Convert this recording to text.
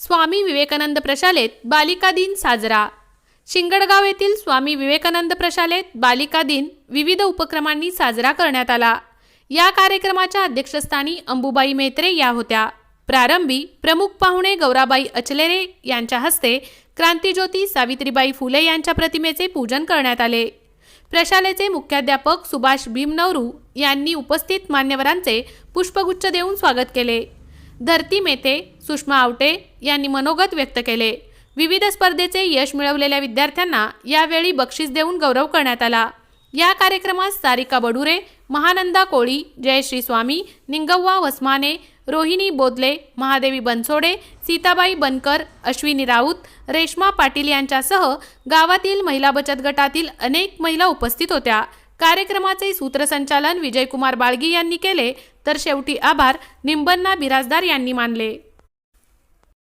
स्वामी विवेकानंद प्रशालेत बालिका दिन साजरा. शिंगडगाव येथील स्वामी विवेकानंद प्रशालेत बालिका दिन विविध उपक्रमांनी साजरा करण्यात आला. या कार्यक्रमाच्या अध्यक्षस्थानी अंबुबाई मेत्रे या होत्या. प्रारंभी प्रमुख पाहुणे गौराबाई अचलेरे यांच्या हस्ते क्रांतीज्योती सावित्रीबाई फुले यांच्या प्रतिमेचे पूजन करण्यात आले. प्रशालेचे मुख्याध्यापक सुभाष भीमनवरू यांनी उपस्थित मान्यवरांचे पुष्पगुच्छ देऊन स्वागत केले. धरती मेते सुषमा आवटे यांनी मनोगत व्यक्त केले. विविध स्पर्धेचे यश मिळवलेल्या विद्यार्थ्यांना यावेळी बक्षीस देऊन गौरव करण्यात आला. या कार्यक्रमात सारिका बडुरे महानंदा कोळी जयश्री स्वामी निंगव्वा वसमाने रोहिणी बोदले महादेवी बनसोडे सीताबाई बनकर अश्विनी राऊत रेश्मा पाटील यांच्यासह गावातील महिला बचत गटातील अनेक महिला उपस्थित होत्या. कार्यक्रमाचे सूत्रसंचालन विजयकुमार बाळगी यांनी केले. तर शेवटी आभार. निंबन्ना बिराजदार यांनी मानले.